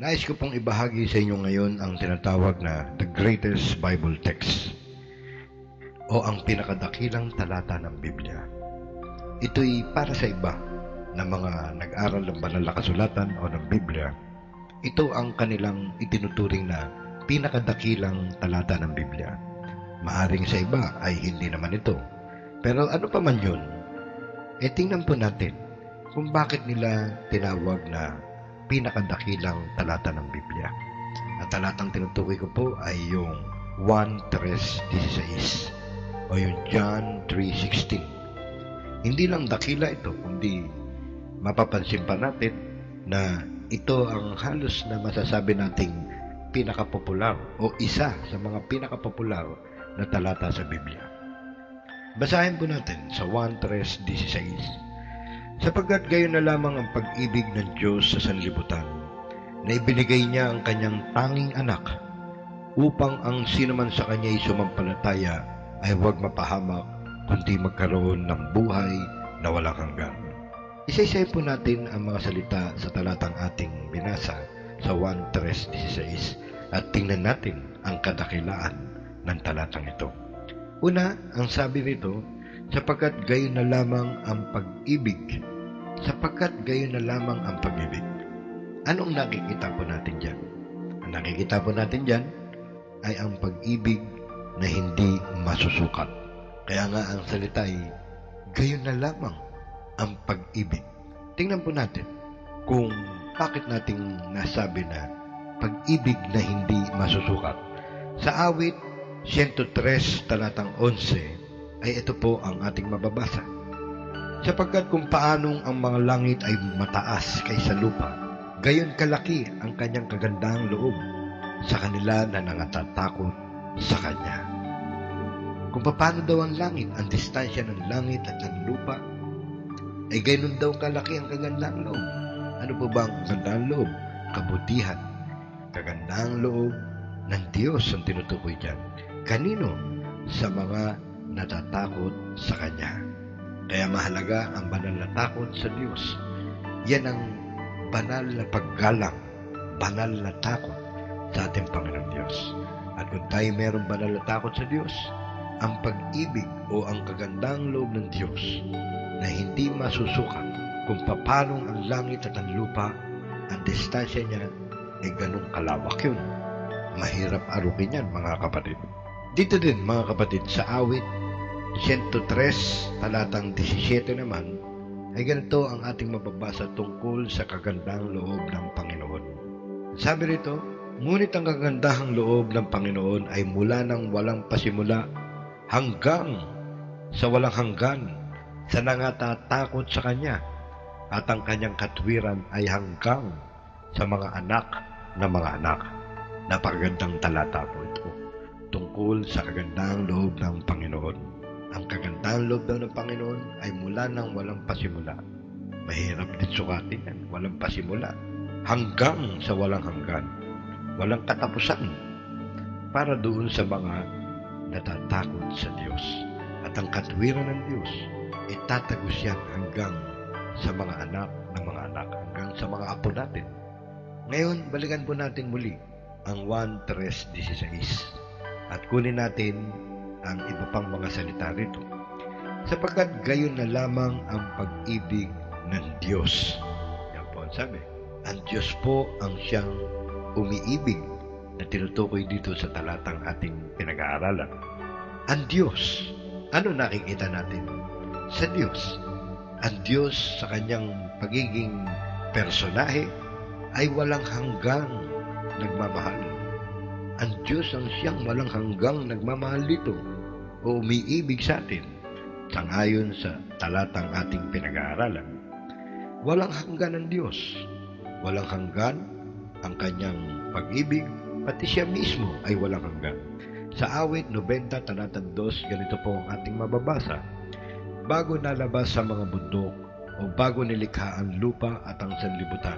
Nais ko pong ibahagi sa inyo ngayon ang tinatawag na the greatest Bible text o ang pinakadakilang talata ng Biblia. Ito'y para sa iba na mga nag-aral ng banal na kasulatan o ng Biblia. Ito ang kanilang itinuturing na pinakadakilang talata ng Biblia. Maaring sa iba ay hindi naman ito. Pero ano pa man yun, e tingnan po natin kung bakit nila tinawag na pinakadakilang talata ng Biblia. Ang talatang tinutukoy ko po ay yung 1.3.16 o yung John 3.16. Hindi lang dakila ito, kundi mapapansin pa natin na ito ang halos na masasabi nating pinakapopular o isa sa mga pinakapopular na talata sa Biblia. Basahin po natin sa 1.3.16 Sapagkat gayon na lamang ang pag-ibig ng Diyos sa sanlibutan na ibinigay niya ang kanyang tanging anak upang ang sinuman sa kanya ay sumampalataya ay huwag mapahamak kundi magkaroon ng buhay na walang hanggan. Isa-isay po natin ang mga salita sa talatang ating binasa sa 1.3.16 at tingnan natin ang kadakilaan ng talatang ito. Una, ang sabi nito, sapagkat gayon na lamang ang pag-ibig. Sapagkat gayon na lamang ang pag-ibig. Anong nakikita po natin dyan? Ang nakikita po natin dyan ay ang pag-ibig na hindi masusukat. Kaya nga ang salita ay gayon na lamang ang pag-ibig. Tingnan po natin kung bakit nating nasabi na pag-ibig na hindi masusukat. Sa awit 103 talatang 11 ay ito po ang ating mababasa. Sapagkat kung paanong ang mga langit ay mataas kaysa lupa, gayon kalaki ang kanyang kagandahang loob sa kanila na nangatatakot sa Kanya. Kung paano daw ang langit, ang distansya ng langit at ng lupa, ay gayon daw kalaki ang kagandahang loob. Ano po ba ang kagandahang loob? Kabutihan. Kagandahang loob ng Diyos ang tinutukoy dyan. Kanino? Sa mga natatakot sa Kanya. Kaya mahalaga ang banal na takot sa Diyos. Yan ang banal na paggalang, banal na takot sa ating Panginoon Diyos. At kung tayo mayroong banal na takot sa Diyos, ang pag-ibig o ang kagandang loob ng Diyos na hindi masusukat kung paano ang langit at ang lupa, ang distansya niya ay ganong kalawak yun. Mahirap arukin yan, mga kapatid. Dito din, mga kapatid, sa awit 103, talatang 17 naman, ay ganito ang ating mababasa tungkol sa kagandang loob ng Panginoon. Sabi rito, Ngunit ang kagandahang loob ng Panginoon ay mula ng walang pasimula hanggang sa walang hanggan sa nangatatakot sa Kanya at ang Kanyang katwiran ay hanggang sa mga anak na mga anak. Napakagandang talata po ito tungkol sa kagandahang loob ng Panginoon. Ang kagandahang loob daw ng Panginoon ay mula ng walang pasimula. Mahirap din sukatin yan, walang pasimula. Hanggang sa walang hanggan walang katapusan para doon sa mga natatakot sa Diyos. At ang katwiran ng Diyos, itatagos yan hanggang sa mga anak ng mga anak, hanggang sa mga apo natin. Ngayon, balikan po natin muli ang 1.3.16 at kunin natin ang iba pang mga salita rito. Sapagkat gayon na lamang ang pag-ibig ng Diyos. Yan po ang sabi. Ang Diyos po ang siyang umiibig na tinutukoy dito sa talatang ating pinag-aaralan. Ang Diyos, ano nakikita natin? Sa Diyos. Ang Diyos sa kanyang pagiging personahe ay walang hanggang nagmamahal. Ang Diyos ang siyang walang hanggang nagmamahal dito o umiibig sa atin sangayon sa talatang ating pinag-aaralan. Walang hanggan ang Diyos. Walang hanggan ang kanyang pag-ibig, pati siya mismo ay walang hanggan. Sa awit 90 talatang 2, ganito po ang ating mababasa. Bago nalabas sa mga bundok o bago nilikha ang lupa at ang sanlibutan,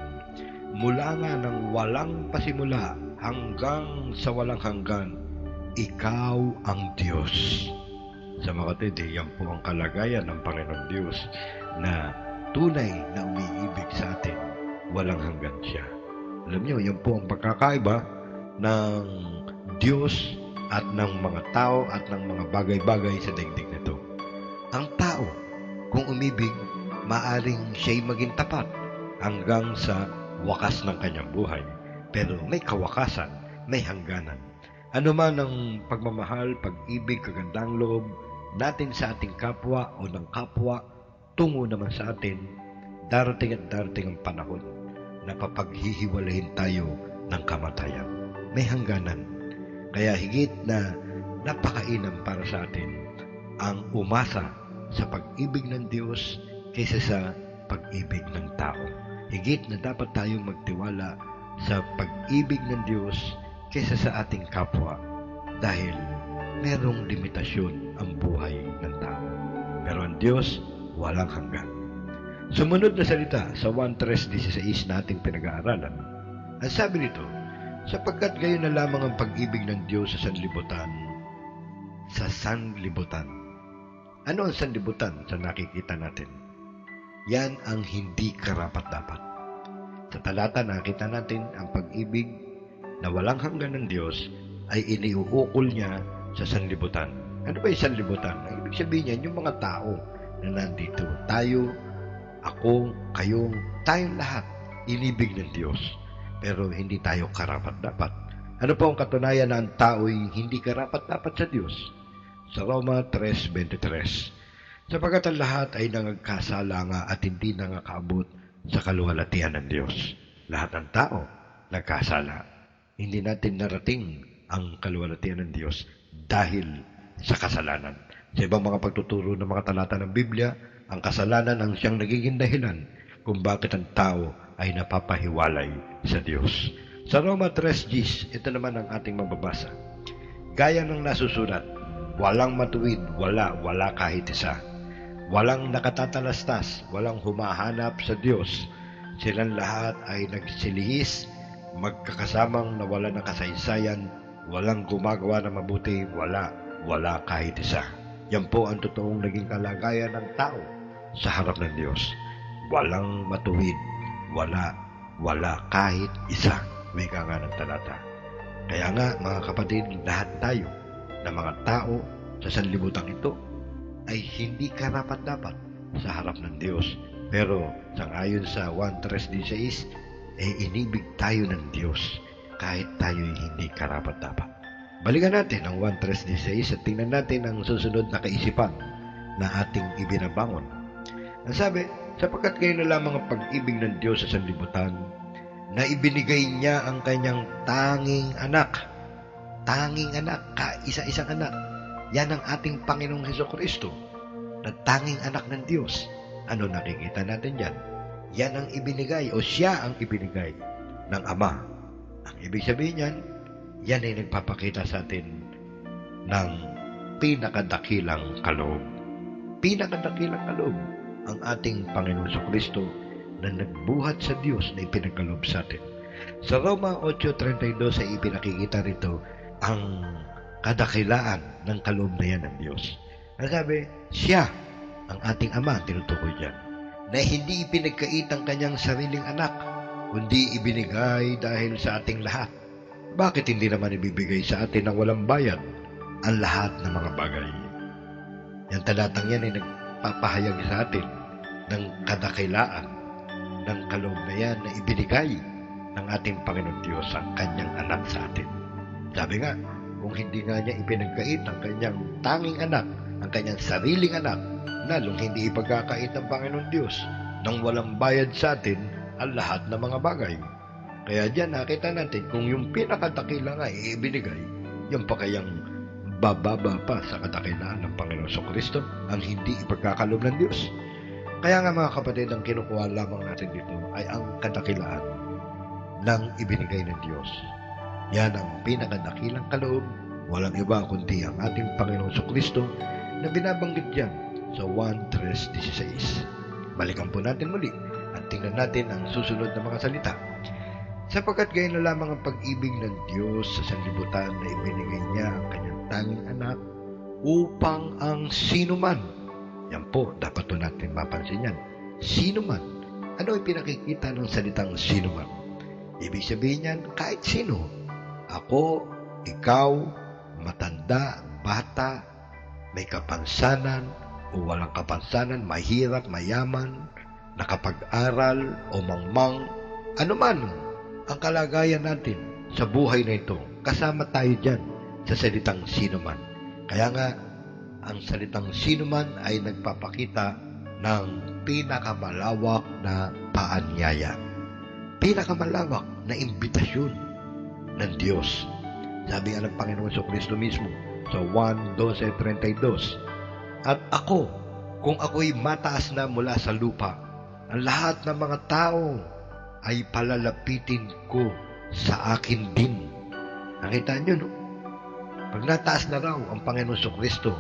mula nga ng walang pasimula hanggang sa walang hanggan, ikaw ang Diyos. Sa mga kapatid, yan po ang kalagayan ng Panginoon Diyos na tunay na umiibig sa atin, walang hanggan siya. Alam niyo, yan po ang pagkakaiba ng Diyos at ng mga tao at ng mga bagay-bagay sa daigdig nito. Ang tao, kung umibig, maaring siya'y maging tapat hanggang sa wakas ng kanyang buhay. Pero may kawakasan, may hangganan. Ano man ang pagmamahal, pag-ibig, kagandang loob natin sa ating kapwa o ng kapwa, tungo naman sa atin, darating at darating ang panahon na papaghihiwalayin tayo ng kamatayan. May hangganan. Kaya higit na napakainam para sa atin ang umasa sa pag-ibig ng Diyos kaysa sa pag-ibig ng tao. Higit na dapat tayong magtiwala sa pag-ibig ng Diyos kaysa sa ating kapwa dahil merong limitasyon ang buhay ng tao. Pero ang Diyos, walang hanggan. Sumunod na salita sa 1.3.16 nating pinag-aaralan. Ang sabi nito, sapagkat gayon na lamang ang pag-ibig ng Diyos sa sanlibutan, sa sanlibutan. Ano ang sanlibutan sa nakikita natin? Yan ang hindi karapat-dapat. Sa talata nakita natin ang pag-ibig na walang hanggan ng Diyos ay iniuukol niya sa sanlibutan. Ano ba yung sanlibutan? Ang ibig sabihin niyan, yung mga tao na nandito. Tayo, ako, kayo, tayong lahat, inibig ng Diyos. Pero hindi tayo karapat-dapat. Ano po ang katunayan na ang tao'y hindi karapat-dapat sa Diyos? Sa Roma 3.23 Sapagkat ang lahat ay nangagkasala nga at hindi nangakaabot sa kaluwalhatian ng Diyos. Lahat ng tao nagkasala. Hindi natin narating ang kaluwalhatian ng Diyos dahil sa kasalanan. Sa ibang mga pagtuturo ng mga talata ng Biblia, ang kasalanan ang siyang nagiging dahilan kung bakit ang tao ay napapahiwalay sa Diyos. Sa Roma 3.10, ito naman ang ating mababasa. Gaya ng nasusulat, walang matuwid, wala, wala kahit isa. Walang nakatatalastas, walang humahanap sa Diyos. Silang lahat ay nagsilihis, magkakasamang nawala ng kasaysayan, walang gumagawa ng mabuti, wala, wala kahit isa. Yan po ang totoong naging kalagayan ng tao sa harap ng Diyos. Walang matuwid, wala, wala kahit isa. May nga ng talata. Kaya nga, mga kapatid, lahat tayo na mga tao sa sanlibutan ito ay hindi karapat-dapat sa harap ng Diyos. Pero, sangayon sa 1.3.16, eh inibig tayo ng Diyos kahit tayo'y hindi karapat-dapat. Balikan natin ang 1.3.16 at tingnan natin ang susunod na kaisipan na ating ibinabangon. Ang sabi, sapagkat kayo na lamang ang pag-ibig ng Diyos sa sanlibutan, na ibinigay niya ang kanyang tanging anak. Tanging anak, kaisa-isang anak. Yan ang ating Panginoong Heso Kristo, na tanging anak ng Diyos. Ano nakikita natin yan? Yan ang ibinigay o siya ang ibinigay ng Ama. Ang ibig sabihin yan, yan ay nagpapakita sa atin ng pinakadakilang kaloob. Pinakadakilang kaloob ang ating Panginoon sa Kristo na nagbuhat sa Diyos na ipinagkalob sa atin. Sa Roma 8.32 ay ipinakikita rito ang kadakilaan ng kaloob na yan ng Diyos. Ang sabi, siya ang ating Ama, tinutukoy dyan, na hindi ipinagkait ang kanyang sariling anak, kundi ibinigay dahil sa ating lahat. Bakit hindi naman ibibigay sa atin ng walang bayad ang lahat ng mga bagay? Yan talatang yan ay nagpapahayag sa atin ng kadakilaan ng kaloob na yan na ibinigay ng ating Panginoon Diyos ang kanyang anak sa atin. Sabi nga, kung hindi nga niya ipinagkait ang kanyang tanging anak, ang kanyang sariling anak, lalong hindi ipagkakait ng Panginoon Diyos nang walang bayad sa atin ang lahat ng mga bagay. Kaya diyan nakita natin kung yung pinakatakila nga ibinigay, yung pa kayang bababa pa sa kadakilaan ng Panginoon sa Kristo ang hindi ipagkakalob ng Diyos. Kaya nga mga kapatid, ang kinukuha lamang natin dito ay ang kadakilaan ng ibinigay ng Diyos. Yan ang pinakadakilang kaloob, walang iba kundi ang ating Panginoon sa Kristo na binabanggit dyan sa 1.3.16. Balikan po natin muli at tingnan natin ang susunod na mga salita. Sapagkat gayon na lamang ang pag-ibig ng Diyos sa sanlibutan na ibinigay niya ang kanyang tanging anak upang ang sino man yan po, dapat po natin mapansin yan. Sino man. Ano ay pinakikita ng salitang sino man? Ibig sabihin yan, kahit sino. Ako, ikaw, matanda, bata, may kapansanan o walang kapansanan, mahirap, mayaman, nakapag-aral o mangmang, anuman ang kalagayan natin sa buhay na ito, kasama tayo dyan sa salitang sino man. Kaya nga, ang salitang sino man ay nagpapakita ng pinakamalawak na paanyaya. Pinakamalawak na imbitasyon ng Diyos. Sabi nga ng Panginoon sa Kristo mismo sa 1.12.32 At ako, kung ako'y mataas na mula sa lupa, ang lahat ng mga tao ay palalapitin ko sa akin din. Nakita nyo, no? Pag nataas na raw ang Panginoon Kristo,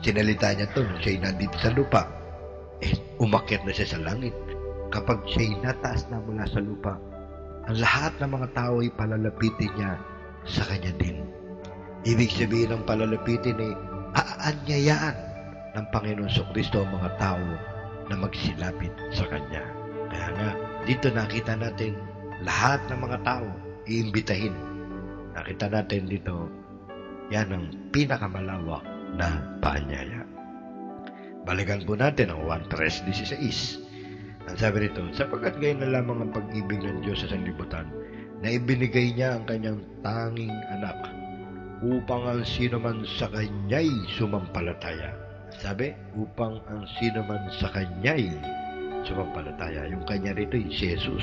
sinalita niya to nung siya'y nandito sa lupa, eh, umakyat na siya sa langit. Kapag siya'y nataas na mula sa lupa, ang lahat ng mga tao ay palalapitin niya sa kanya din. Ibig sabihin ng palalapitin ay aanyayaan ng Panginoon sa Kristo ang mga tao na magsilapit sa Kanya. Kaya nga, dito nakita natin lahat ng mga tao iimbitahin. Nakita natin dito, yan ang pinakamalawak na paanyaya. Balikan po natin ang 1.3.16. Ang sabi nito, sapagkat gayon na lamang ang pag-ibig ng Diyos sa sanlibutan, na ibinigay niya ang kanyang tanging anak upang ang sino man sa kanya'y sumampalataya. Sabi, upang ang sino man sa kanya'y sumampalataya. Yung kanya rito ay si Jesus.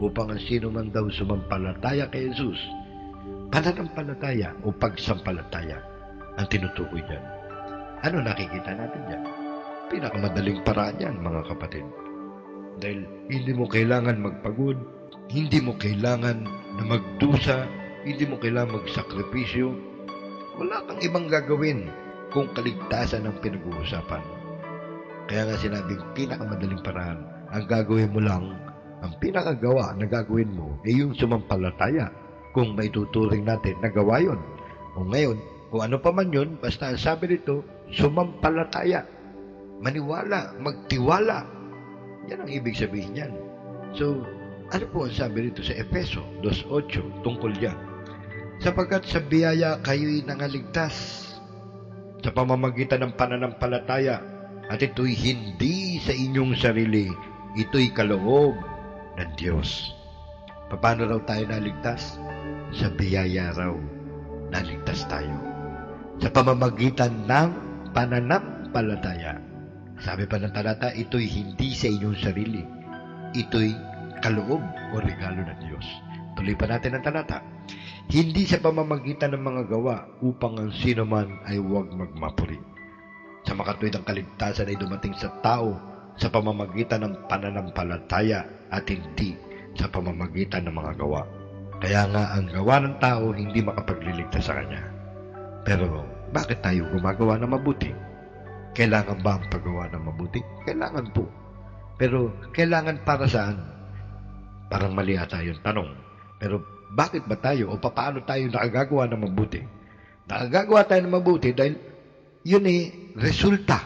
Upang ang sino man daw sumampalataya kay Jesus. Pananampalataya o pagsampalataya ang tinutukoy niyan. Ano nakikita natin diyan? Pinakamadaling paraan yan, mga kapatid. Dahil hindi mo kailangan magpagod, hindi mo kailangan na magdusa, hindi mo kailangan magsakripisyo. Wala kang ibang gagawin kung kaligtasan ang pinag-uusapan. Kaya nga sinabing pinakamadaling paraan, ang gagawin mo lang, ang pinakagawa na gagawin mo ay yung sumampalataya kung may tuturing natin na gawa yun. O ngayon, kung ano pa man yun, basta ang sabi nito, sumampalataya. Maniwala, magtiwala. Yan ang ibig sabihin yan. So, ano po ang sabi nito sa Efeso 2.8 tungkol yan? Sapagkat sa biyaya kayo'y nangaligtas sa pamamagitan ng pananampalataya at ito'y hindi sa inyong sarili, ito'y kaloob ng Diyos. Paano raw tayo naligtas? Sa biyaya raw naligtas tayo. Sa pamamagitan ng pananampalataya. Sabi pa ng talata, ito'y hindi sa inyong sarili. Ito'y kaloob o regalo ng Diyos. Tuloy pa natin ang talata. Hindi sa pamamagitan ng mga gawa upang ang sino man ay huwag magmapuri. Sa makatuwid ang kaligtasan ay dumating sa tao sa pamamagitan ng pananampalataya at hindi sa pamamagitan ng mga gawa. Kaya nga ang gawa ng tao hindi makapagliligtas sa kanya. Pero bakit tayo gumagawa ng mabuti? Kailangan ba ang paggawa ng mabuti? Kailangan po. Pero kailangan para saan? Parang mali ata yung tanong. Pero bakit ba tayo o paano tayo nakagagawa ng mabuti? Nakagagawa tayo ng mabuti dahil yun ay resulta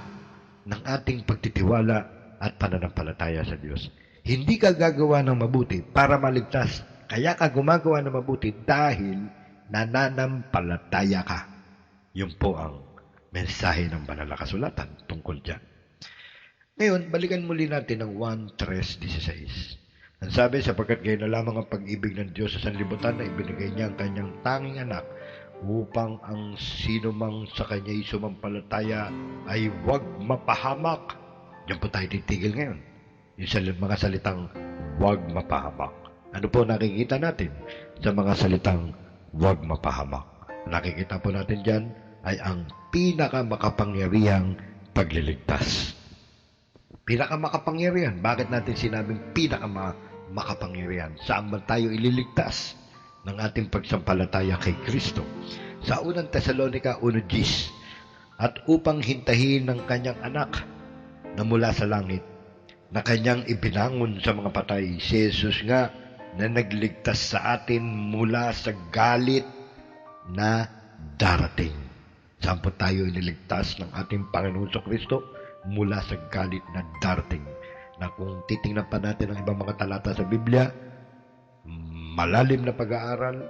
ng ating pagtitiwala at pananampalataya sa Diyos. Hindi ka gagawa ng mabuti para maligtas. Kaya ka gumagawa ng mabuti dahil nananampalataya ka. Yun po ang mensahe ng banal na kasulatan tungkol dyan. Ngayon, balikan muli natin ang 1.3.16. Ang sabi, sapagkat gayon na lamang ang pag-ibig ng Diyos sa sanlibutan na ibinigay niya ang kanyang tanging anak upang ang sino mang sa kanya'y sumampalataya ay huwag mapahamak. Diyan po tayo titigil ngayon. Yung sa mga salitang huwag mapahamak. Ano po nakikita natin sa mga salitang huwag mapahamak? Nakikita po natin dyan ay ang pinakamakapangyarihang pagliligtas. Pinakamakapangyarihan. Bakit natin sinabing pinakamakapangyarihan? Makapangyarihan. Saan man tayo ililigtas ng ating pagsampalataya kay Kristo? Sa unang Tesalonika 1.10 At upang hintahin ng kanyang anak na mula sa langit, na kanyang ibinangon sa mga patay, si Jesus nga na nagligtas sa atin mula sa galit na darating. Saan po tayo iniligtas ng ating Panginoon sa Kristo? Mula sa galit na darating na kung titingnan pa natin ang ibang mga talata sa Biblia, malalim na pag-aaral,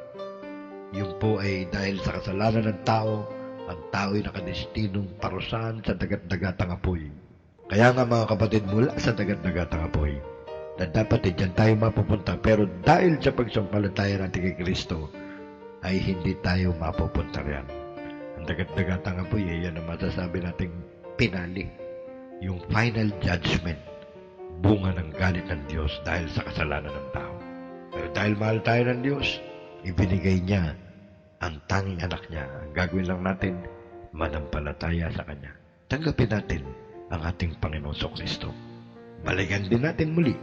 yun po ay dahil sa kasalanan ng tao, ang tao ay nakadestinong parusahan sa dagat-dagatang apoy. Kaya nga mga kapatid, mula sa dagat-dagatang apoy, na dapat ay dyan tayo mapupunta. Pero dahil sa pagsampalataya natin kay Kristo, ay hindi tayo mapupunta riyan. Ang dagat-dagatang apoy, ay yan ang masasabi nating pinali. Yung final judgment, bunga ng galit ng Diyos dahil sa kasalanan ng tao. Pero dahil mahal tayo ng Diyos, ibinigay niya ang tanging anak niya. Ang gagawin lang natin, manampalataya sa Kanya. Tanggapin natin ang ating Panginoon So Kristo. Balikan din natin muli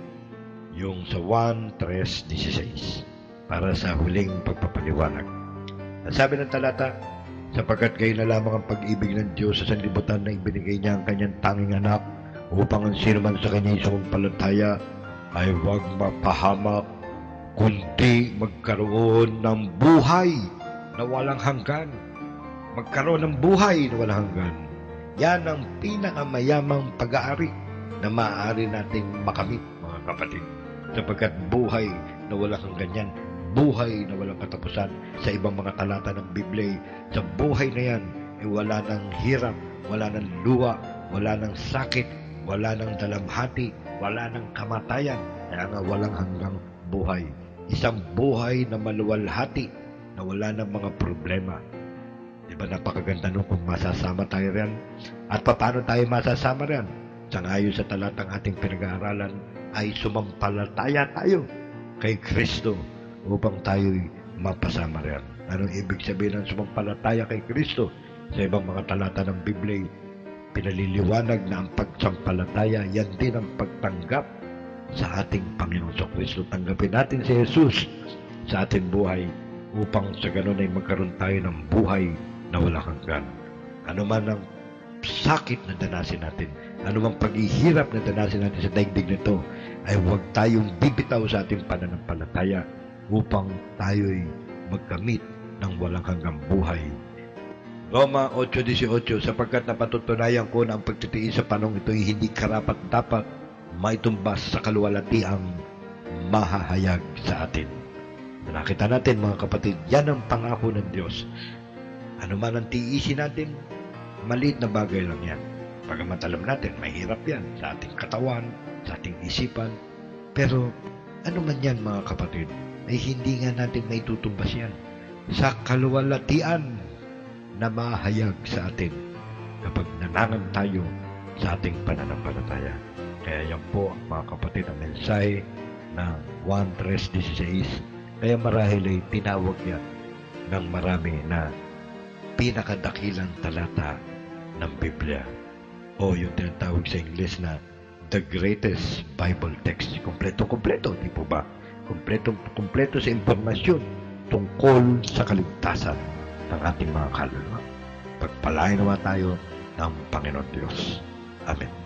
yung sa 1.3.16 para sa huling pagpapaliwanag. Ang sabi ng talata, sapagkat kayo na lamang ang pag-ibig ng Diyos sa sanlibutan na ibinigay niya ang kanyang tanging anak upang ang sino man sa kanya palataya ay huwag mapahamak kundi magkaroon ng buhay na walang hanggan. Magkaroon ng buhay na walang hanggan. Yan ang pinakamayamang pag-aari na maaari nating makamit, mga kapatid. Sapagkat buhay na walang hanggan yan, buhay na walang katapusan sa ibang mga talata ng Biblia. Sa buhay na yan, eh, wala ng hirap, wala ng luwa, wala ng sakit, wala ng dalamhati, wala ng kamatayan. Kaya nga walang hanggang buhay. Isang buhay na maluwalhati na wala ng mga problema. Di ba napakaganda nung kung masasama tayo riyan? At paano tayo masasama riyan? Sangayon sa talatang ating pinag-aaralan ay sumampalataya tayo kay Kristo upang tayo'y mapasama riyan. Anong ibig sabihin ng sumampalataya kay Kristo? Sa ibang mga talata ng Biblia, pinaliliwanag na ang pagsampalataya, yan din ang pagtanggap sa ating Panginoon sa Kristo. Tanggapin natin si Jesus sa ating buhay upang sa ganun ay magkaroon tayo ng buhay na wala hanggan. Ano man ang sakit na danasin natin, man paghihirap na danasin natin sa daigdig nito, ay huwag tayong bibitaw sa ating pananampalataya upang tayo'y magkamit ng walang hanggang buhay. Roma 8.18 sapagkat napatutunayan ko na ang pagtitiis sa panong ito ay hindi karapat dapat maitumbas sa kaluwalatiang mahahayag sa atin. Nakita natin mga kapatid, yan ang pangako ng Diyos. Ano man ang tiisin natin, maliit na bagay lang yan. Pagamat alam natin, mahirap yan sa ating katawan, sa ating isipan. Pero ano man yan mga kapatid, ay hindi nga natin may tutumbas yan sa kaluwalatian na mahayag sa atin kapag nanangan tayo sa ating pananampalataya. Kaya yan po mga kapatid ang mensahe ng 1.3.16 kaya marahil ay tinawag yan ng marami na pinakadakilang talata ng Biblia o yung tinatawag sa English na the greatest Bible text. Kompleto-kompleto, di po ba? Kompleto-kompleto sa impormasyon tungkol sa kaligtasan ng ating mga kaluluwa. Pagpalain naman tayo ng Panginoon Diyos. Amen.